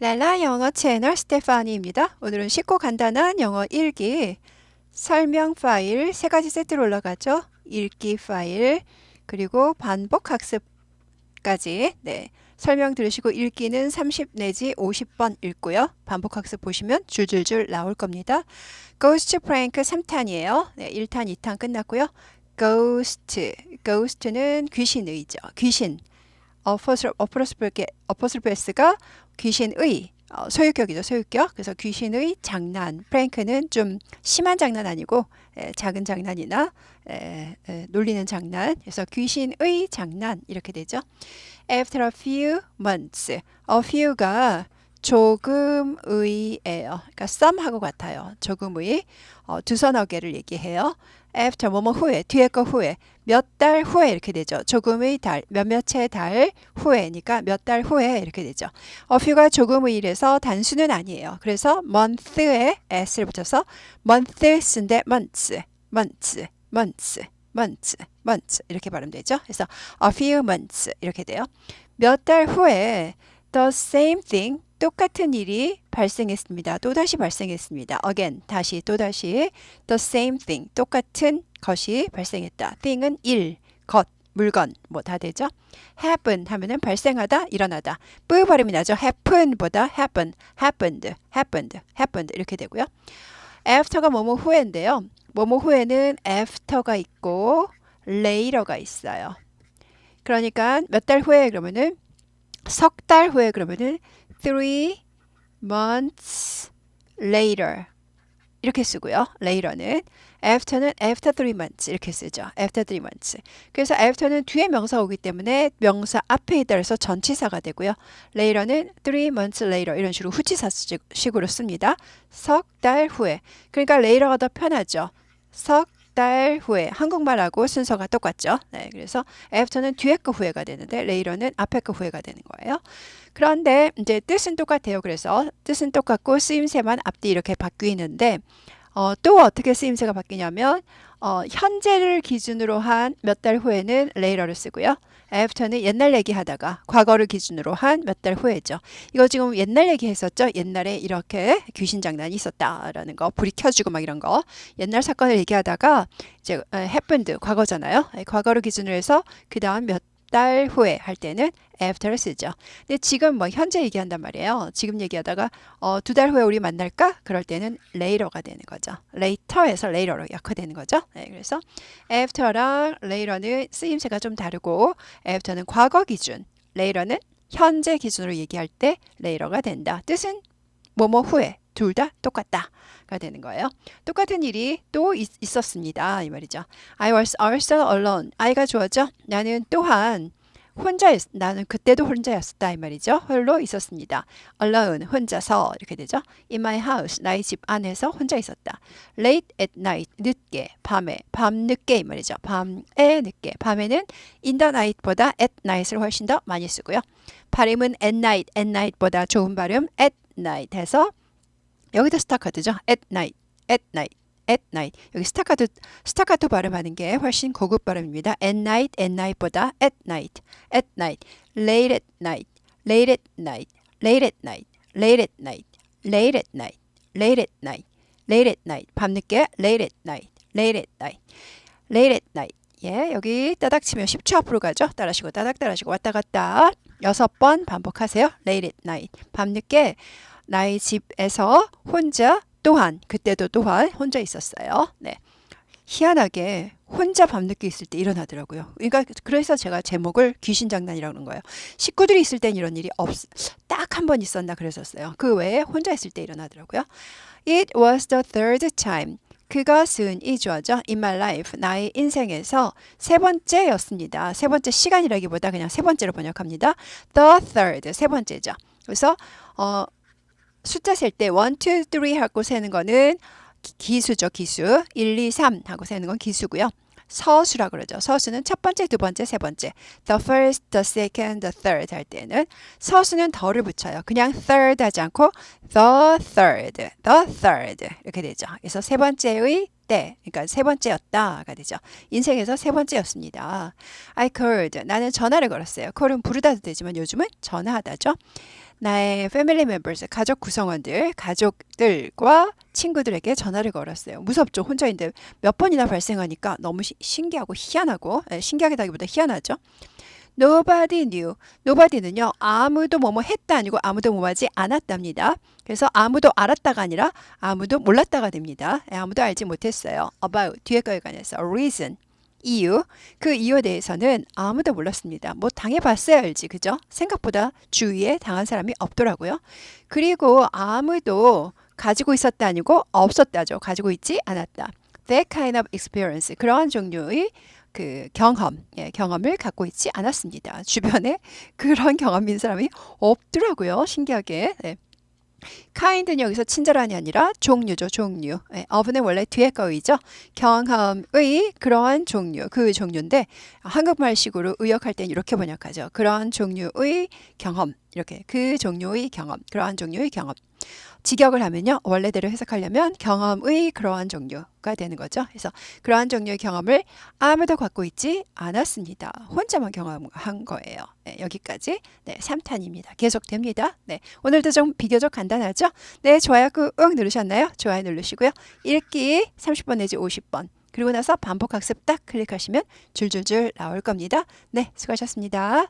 랄라 영어 채널 스테파니입니다. 오늘은 쉽고 간단한 영어 읽기 설명 파일 세 가지 세트로 올라가죠. 읽기 파일 그리고 반복 학습까지 네. 설명 들으시고 읽기는 30 내지 50번 읽고요. 반복 학습 보시면 줄줄줄 나올 겁니다. Ghost Prank 3탄이에요. 네, 1탄, 2탄 끝났고요. Ghost, Ghost는 귀신의죠. 귀신. 어퍼스플레스가 귀신의 어, 소유격이죠. 소유격. 그래서 귀신의 장난. 프랭크는 좀 심한 장난 아니고 에, 작은 장난이나 에, 에, 놀리는 장난. 그래서 귀신의 장난 이렇게 되죠. After a few months. A few가 조금의예요. 그러니까 some하고 같아요. 조금의 어, 두 서너 개를 얘기해요. after 뭐뭐 후에 뒤에 거 후에 몇 달 후에 이렇게 되죠. 조금의 달 몇몇의 달 후에니까 몇 달 후에 이렇게 되죠. a few가 조금의이래서 단수는 아니에요. 그래서 month에 s를 붙여서 months인데 months, months, months, months, months 이렇게 발음되죠. 그래서 a few months 이렇게 돼요. 몇 달 후에 the same thing 똑같은 일이 발생했습니다. 또다시 발생했습니다. again, 다시, 또다시 the same thing, 똑같은 것이 발생했다. thing은 일, 것, 물건 뭐 다 되죠. happen 하면은 발생하다, 일어나다. 뿌 발음이 나죠. happen보다 happen, happened, happened, happened 이렇게 되고요. after가 뭐뭐 후에인데요. 뭐뭐 후에는 after가 있고 later가 있어요. 그러니까 몇 달 후에 그러면은 석 달 후에 그러면은 three months later 이렇게 쓰고요. later는 after는 after three months 이렇게 쓰죠. after three months. 그래서 after는 뒤에 명사 오기 때문에 명사 앞에 따라서 전치사가 되고요. later는 three months later 이런 식으로 후치사식으로 씁니다. 석 달 후에. 그러니까 later가 더 편하죠. 석 달 후에 한국말하고 순서가 똑같죠. 네, 그래서 after는 뒤에 거 후회가 되는데 later는 앞에 거 후회가 되는 거예요. 그런데 이제 뜻은 똑같아요. 그래서 뜻은 똑같고 쓰임새만 앞뒤 이렇게 바뀌는데 어, 또 어떻게 쓰임새가 바뀌냐면 어, 현재를 기준으로 한 몇 달 후에는 later를 쓰고요. after는 옛날 얘기하다가 과거를 기준으로 한 몇 달 후에죠. 이거 지금 옛날 얘기했었죠. 옛날에 이렇게 귀신 장난이 있었다라는 거, 불이 켜지고 막 이런 거. 옛날 사건을 얘기하다가 이제 happened 과거잖아요. 과거를 기준으로 해서 그 다음 몇 달 후에 할 때는 after를 쓰죠. 근데 지금 뭐 현재 얘기한단 말이에요. 지금 얘기하다가 어, 두 달 후에 우리 만날까? 그럴 때는 later가 되는 거죠. later에서 later로 약화되는 거죠. 네, 그래서 after랑 later는 쓰임새가 좀 다르고 after는 과거 기준, later는 현재 기준으로 얘기할 때 later가 된다. 뜻은 뭐뭐 후에 둘 다 똑같다. 가 되는 거예요. 똑같은 일이 또 있, 었습니다. 이 말이죠. I was also alone. 아이가 좋았죠? 나는 또한 혼자 나는 그때도 혼자였었다 이 말이죠. 홀로 있었습니다. alone 혼자서 이렇게 되죠. in my house 나의 집 안에서 혼자 있었다. late at night 늦게 밤에 밤 늦게 이 말이죠. 밤에 늦게 밤에는 in the night보다 at night을 훨씬 더 많이 쓰고요. 발음은 at night at night보다 좋은 발음 at night 해서 여기도 스타카트죠. at night at night at night. 여기 스타카토 스타카토 발음하는 게 훨씬 고급 발음입니다. at night, at night보다 at night, at night, late at night, late at night, late at night, late at night, late at night, late at night, late at night. 밤늦게 late at night, late at night, late at night. 예, 여기 따닥 치면 10초 앞으로 가죠. 따라시고 따닥 따라시고 왔다 갔다 여섯 번 반복하세요. late at night. 밤늦게 나의 집에서 혼자 또한 그때도 또한 혼자 있었어요. 네. 희한하게 혼자 밤늦게 있을 때 일어나더라고요. 그러니까 그래서 제가 제목을 귀신 장난이라고 하는 거예요. 식구들이 있을 땐 이런 일이 없, 딱 한 번 있었나 그랬었어요. 그 외에 혼자 있을 때 일어나더라고요. It was the third time. 그것은 이 주어죠. In my life. 나의 인생에서 세 번째였습니다. 세 번째 시간이라기보다 그냥 세 번째로 번역합니다. The third. 세 번째죠. 그래서 어, 숫자 셀 때 1, 2, 3 하고 세는 거는 기수죠, 기수. 1, 2, 3 하고 세는 건 기수고요. 서수라 그러죠. 서수는 첫 번째, 두 번째, 세 번째. The first, the second, the third 할 때는 서수는 더를 붙여요. 그냥 third 하지 않고 the third, the third 이렇게 되죠. 그래서 세 번째의 때, 그러니까 세 번째였다가 되죠. 인생에서 세 번째였습니다. I called. 나는 전화를 걸었어요. call은 부르다도 되지만 요즘은 전화하다죠. 나의 family members, 가족 구성원들, 가족들과 친구들에게 전화를 걸었어요. 무섭죠. 혼자인데 몇 번이나 발생하니까 너무 시- 신기하고 희한하고 에, 신기하다기보다 희한하죠. Nobody knew. Nobody는요 아무도 뭐뭐 했다 아니고 아무도 뭐 하지 않았답니다. 그래서 아무도 알았다가 아니라 아무도 몰랐다가 됩니다. 예, 아무도 알지 못했어요. About 뒤에 거에 관해서 reason 이유 그 이유에 대해서는 아무도 몰랐습니다. 뭐 당해봤어야 알지 그죠? 생각보다 주위에 당한 사람이 없더라고요. 그리고 아무도 가지고 있었다 아니고 없었다죠. 가지고 있지 않았다. That kind of experience 그러한 종류의 그 경험, 예, 경험을 갖고 있지 않았습니다. 주변에 그런 경험 있는 사람이 없더라고요. 신기하게. 네. Kind는 여기서 친절한이 아니라 종류죠, 종류. 예, of는 원래 뒤에 거이죠. 경험의 그러한 종류, 그 종류인데 한국말식으로 의역할 땐 이렇게 번역하죠. 그러한 종류의 경험, 이렇게 그 종류의 경험, 그러한 종류의 경험. 직역을 하면요, 원래대로 해석하려면 경험의 그러한 종류가 되는 거죠. 그래서 그러한 종류의 경험을 아무도 갖고 있지 않았습니다. 혼자만 경험한 거예요. 네, 여기까지 네, 3탄입니다. 계속됩니다. 네, 오늘도 좀 비교적 간단하죠? 네, 좋아요 꾹 누르셨나요? 좋아요 누르시고요. 읽기 30번 내지 50번. 그리고 나서 반복 학습 딱 클릭하시면 줄줄줄 나올 겁니다. 네, 수고하셨습니다.